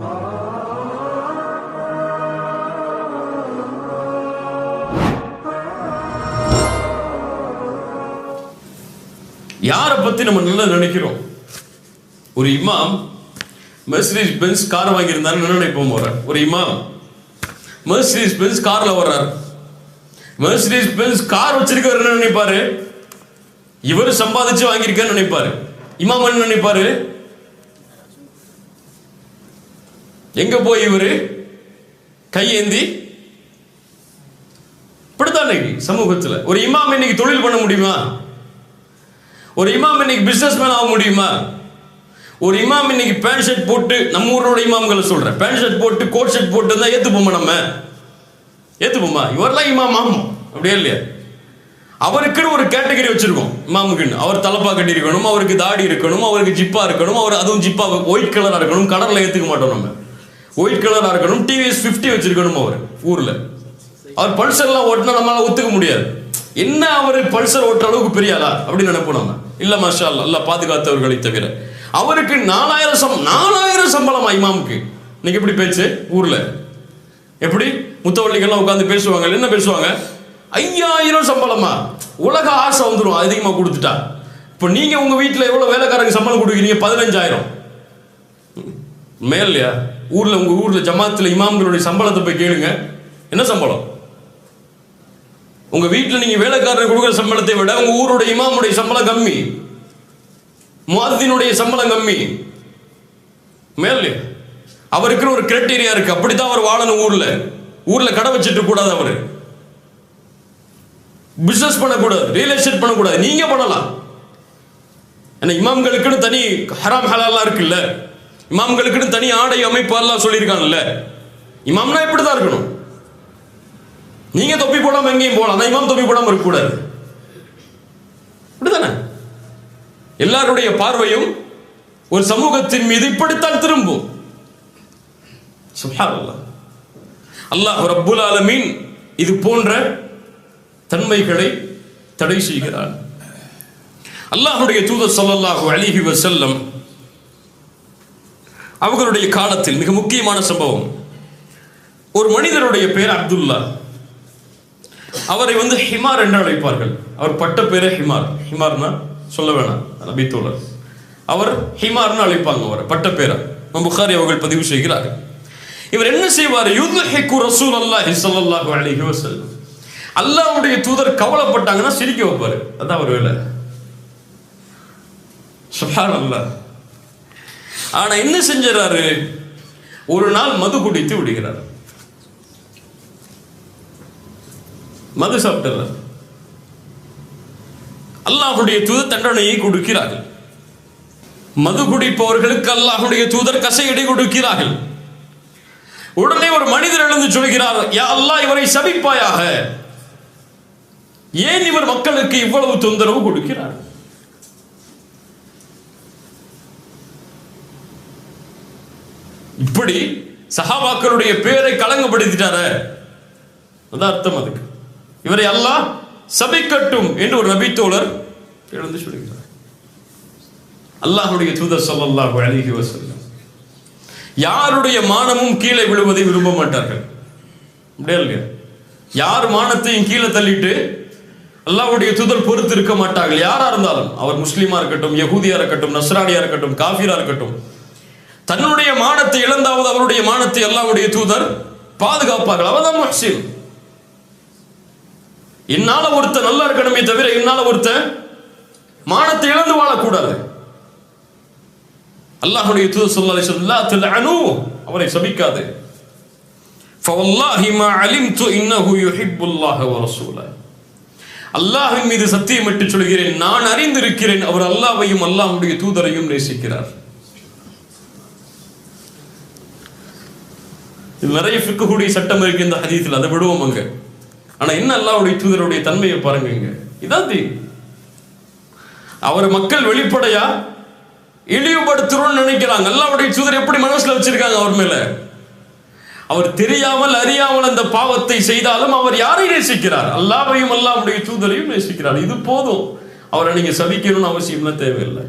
யாரை பத்தி நம்ம நல்லா நினைக்கிறோம்? ஒரு இமாம் மெர்சிடிஸ் பென்ஸ் கார் வாங்கியிருந்தாருன்னு நினைப்போம் வர ஒரு இமாம் மெர்சிடிஸ் பென்ஸ் கார்ல வர்றாரு. மெர்சிடிஸ் பென்ஸ் கார் வச்சிருக்கவர் என்ன நினைப்பாரு. இவர் சம்பாதிச்சு வாங்கியிருக்காருன்னு நினைப்பாரு. இமாம் என்ன நினைப்பாரு? எங்க போய் இவரு? கையேந்தி? இப்படித்தான் இன்னைக்கு சமூகத்துல. ஒரு இமாம் இன்னைக்கு தொழில் பண்ண முடியுமா? ஒரு இமாம் இன்னைக்கு பிசினஸ் மேன் ஆக முடியுமா? ஒரு இமாம் இன்னைக்கு பேண்ட் ஷர்ட் போட்டு நம்ம ஊரோட இமாம்களை சொல்றேன். பேண்ட் ஷர்ட் போட்டு கோட் ஷர்ட் போட்டு இருந்தா ஏத்துப்போமா நம்ம? ஏத்துப்போமா? இவரெல்லாம் இமாம் ஆகும் அப்படியே இல்லையா? அவருக்குன்னு ஒரு கேட்டகரி வச்சிருக்கோம் இமாமுக்குன்னு. அவர் தலப்பா கட்டி இருக்கணும் அவருக்கு தாடி இருக்கணும் அவருக்கு ஜிப்பா இருக்கணும் அவர் அதுவும் ஜிப்பா ஒயிட் கலரா இருக்கணும் கடல்ல ஏத்துக்க மாட்டோம் நம்ம. ஒயிட் கலராக இருக்கணும் டிவிஎஸ் 50 வச்சிருக்கணும் அவர் ஊரில். அவர் பல்சர்லாம் ஓட்டினா நம்மளால ஒத்துக்க முடியாது. என்ன அவர் பல்சர் ஓட்டுற அளவுக்கு பெரியாளா அப்படின்னு நினைப்போம் நம்ம. இல்லை மாஷா அல்லாஹ் பாதுகாத்தவர்களை தவிர. அவருக்கு நாலாயிரம் சம் நாலாயிரம் சம்பளம் இமாமுக்கு. இன்னைக்கு எப்படி பேச்சு? ஊரில். எப்படி? முத்தவள்ளிகள்லாம் உட்காந்து பேசுவாங்க. என்ன பேசுவாங்க? ஐயாயிரம் சம்பளமா? உலக ஆசை வந்துடும் அதிகமாக கொடுத்துட்டா. இப்போ நீங்கள் உங்கள் வீட்டில் எவ்வளோ வேலைக்காரங்க சம்பளம் கொடுக்குறீங்க? பதினஞ்சாயிரம். மேல்லையா? ஊர்ல உங்க ஊர்ல ஜமாத்துல இமாம்களுடைய சம்பளத்தை போய் கேளுங்க. என்ன சம்பளம்? உங்க வீட்டில் நீங்க வேலைக்காரர் கொடுக்குற சம்பளத்தை விட உங்க ஊருடைய இமாமுடைய சம்பளம் கம்மி. முஅத்தினுடைய சம்பளம் கம்மி. மேலே அவருக்குன்னு ஒரு கிரைட்டீரியா இருக்கு. அப்படித்தான் அவர் வாழணும் ஊர்ல. ஊர்ல கடை வச்சுட்டு கூடாது அவரு. பிசினஸ் பண்ணக்கூடாது ரியல் எஸ்டேட் பண்ணக்கூடாது. நீங்க பண்ணலாம். ஏன்னா இமாம்களுக்குன்னு தனி ஹராம் ஹலாலாம் இருக்குல்ல. இமாம்களுக்குன்னு தனி ஆடை அமைப்பு எல்லாம் சொல்லியிருக்காங்கல்ல இமாம்னா இப்படி தான் இருக்கணும். நீங்க தொப்பி போடாம எங்கேயும் போகலாம். இமாம் தொப்பி போடாம இருக்கக்கூடாது அப்படிதானே எல்லாருடைய பார்வையும் ஒரு சமூகத்தின் மீது இப்படித்தான் திரும்பும். அல்லாஹ் ரப்புல் ஆலமீன் இது போன்ற தன்மைகளை தடை செய்கிறான். அல்லாஹுடைய தூதர் ஸல்லல்லாஹு அலைஹி செல்லம் அவர்களுடைய காலத்தில் மிக முக்கியமான சம்பவம். ஒரு மனிதருடைய பேர் அப்துல்லா. அவரை வந்து ஹிமார் என்று அழைப்பார்கள். அவர் பட்ட பேரே ஹிமார். ஹிமார்னா சொல்ல வேணாம். நபி அவர் ஹிமார்னு அழைப்பாங்க அவரை. பட்ட பேரா. நம்ம புகாரி அவர்கள் பதிவு செய்கிறார் இவர் என்ன செய்வார்? யுத்ஹிகு ரசூல் அல்லாஹி ஸல்லல்லாஹு அலைஹி வஸல்லம். அல்லாஹ்வுடைய தூதர் கவலைப்பட்டாங்கன்னா சிரிக்க வைப்பாரு. அதான் அவர் வேலை. சுப்ஹானல்லாஹ். ஆனா என்ன செஞ்சாரு ஒரு நாள் மது குடித்து விடுகிறார். மது சாப்பிட்டார் அல்லாஹுடைய தூதர் தண்டனையை கொடுக்கிறார்கள். மது குடிப்பவர்களுக்கு அல்லாஹுடைய தூதர் கசையடி கொடுக்கிறார்கள். உடனே ஒரு மனிதர் எழுந்து சொல்கிறார் யா அல்லாஹ் இவரை சபிப்பாயாக? ஏன் இவர் மக்களுக்கு இவ்வளவு தொந்தரவு கொடுக்கிறார்? இப்படி சஹாபாக்களுடைய பேரை களங்கப்படுத்திட்டார. அதான் அர்த்தம் அதுக்கு. இவரை அல்லாஹ் சபிக்கட்டும் என்று ஒரு நபித்தோழர் எழுந்து சொல்கிறார். அல்லாஹுடைய தூதர் ஸல்லல்லாஹு அழகி வஸல்லம். யாருடைய மானமும் கீழே விழுவதை விரும்ப மாட்டார்கள். அப்படியே இல்லையா? யார் மானத்தையும் கீழே தள்ளிட்டு அல்லாவுடைய தூதர் பொறுத்து இருக்க மாட்டார்கள். யாரா இருந்தாலும் அவர் முஸ்லீமா இருக்கட்டும் யகூதியா இருக்கட்டும் நஸ்ரானியா இருக்கட்டும் காஃபிரா இருக்கட்டும் தன்னுடைய மானத்தை இழந்தாவது அவருடைய மானத்தை அல்லாவுடைய தூதர் பாதுகாப்பார்கள். அவன் தான் முஹ்சின் இந்நாள ஒருத்த நல்லா இருக்கணுமே தவிர இந்நாள ஒருத்த மானத்தை இழந்து வாழக்கூடாது. அல்லாஹுடைய தூதர் சொல்லி சொல்லா அனு அவரை சபிக்காது. அல்லாஹின் மீது சத்தியமிட்டு சொல்கிறேன் நான் அறிந்திருக்கிறேன் அவர் அல்லாவையும் அல்லாஹுடைய தூதரையும் நேசிக்கிறார். நிறைய ஃபிக்குடைய சட்டம் இருக்கு இந்த ஹதீஸில் அதை விடுவோம் அங்க. ஆனா என்ன அல்லாவுடைய தூதருடைய தன்மையை பாருங்க இங்க. இதான் தீ அவர் மக்கள் வெளிப்படையா இழிவுபடுத்துறோம்னு நினைக்கிறாங்க. அல்லாவுடைய தூதர் எப்படி மனசுல வச்சிருக்காங்க அவர் மேல? அவர் தெரியாமல் அறியாமல் அந்த பாவத்தை செய்தாலும் அவர் யாரை நேசிக்கிறார்? அல்லாவையும் அல்லாவுடைய தூதரையும் நேசிக்கிறார். இது போதும். அவரை நீங்க சபிக்கணும்னு அவசியம்லாம் தேவையில்லை.